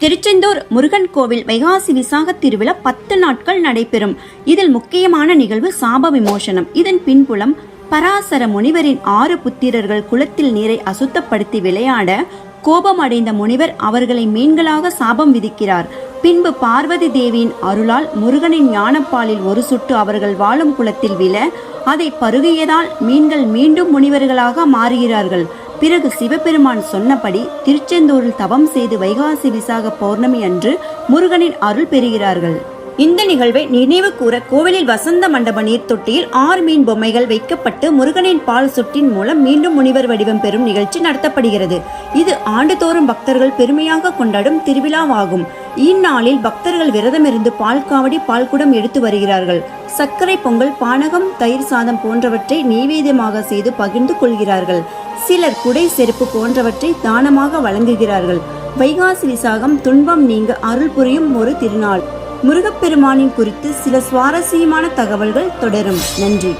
திருச்செந்தூர் முருகன் கோவில் வைகாசி விசாக திருவிழா பத்து நாட்கள் நடைபெறும். இதில் முக்கியமான நிகழ்வு சாப விமோசனம். இதன் பின்புலம் பராசர முனிவரின் ஆறு புத்திரர்கள் குளத்தில் நீரை அசுத்தப்படுத்தி விளையாட கோபமடைந்த முனிவர் அவர்களை மீன்களாக சாபம் விதிக்கிறார். பின்பு பார்வதி தேவியின் அருளால் முருகனின் ஞானப்பாலில் ஒரு சுட்டு அவர்கள் வாழும் குளத்தில் விழ அதை பருகியதால் மீன்கள் மீண்டும் முனிவர்களாக மாறுகிறார்கள். பிறகு சிவபெருமான் சொன்னபடி திருச்செந்தூரில் தவம் செய்து வைகாசி விசாக பௌர்ணமி அன்று முருகனின் அருள் பெறுகிறார்கள். இந்த நிகழ்வை நினைவு கூற கோவிலில் வசந்த மண்டப நீர் தொட்டியில் ஆறு மீன் பொம்மைகள் வைக்கப்பட்டு முருகனின் பால் சுட்டின் மூலம் மீண்டும் முனிவர் வடிவம் பெறும் நிகழ்ச்சி நடத்தப்படுகிறது. இது ஆண்டுதோறும் பக்தர்கள் பெருமையாக கொண்டாடும் திருவிழாவாகும். இந்நாளில் பக்தர்கள் விரதமிருந்து பால் காவடி பால்குடம் எடுத்து வருகிறார்கள். சர்க்கரை பொங்கல் பானகம் தயிர் சாதம் போன்றவற்றை நெய்வேதியமாக செய்து பகிர்ந்து கொள்கிறார்கள். சிலர் குடை செருப்பு போன்றவற்றை தானமாக வழங்குகிறார்கள். வைகாசி விசாகம் துன்பம் நீங்க அருள் புரியும் ஒரு திருநாள். முருகப்பெருமானின் குறித்து சில சுவாரஸ்யமான தகவல்கள் தொடரும். நன்றி.